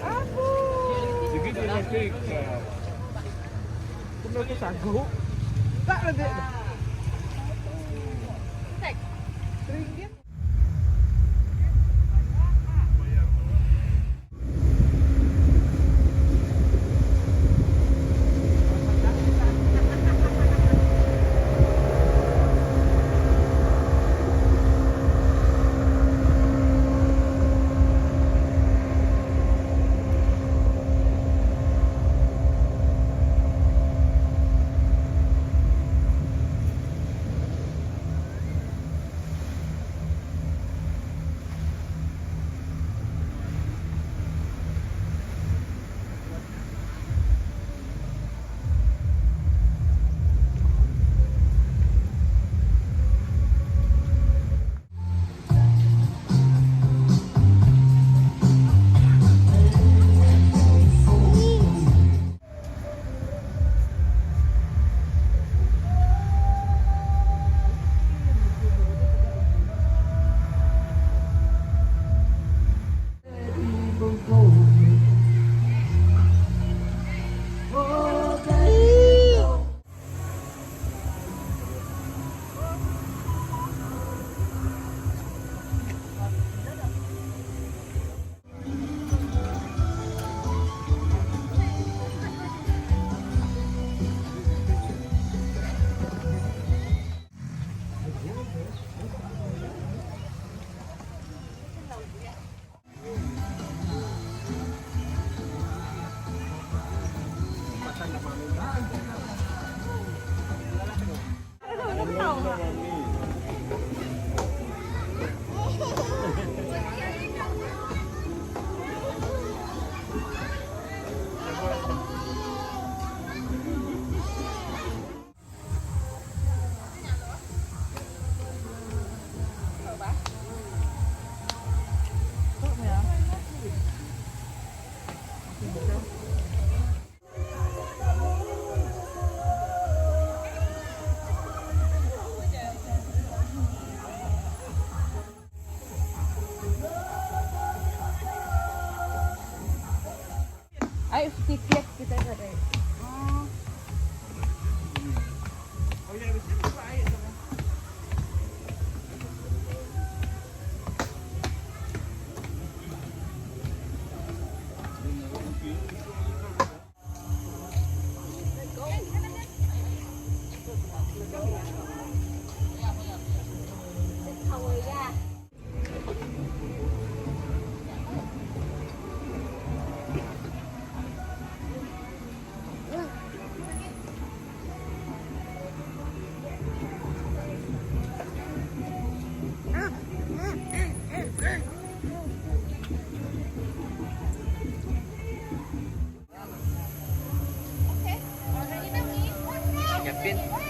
Apo! Sige, di na take. Kung nagkasago. Tak, nagkasago. 边。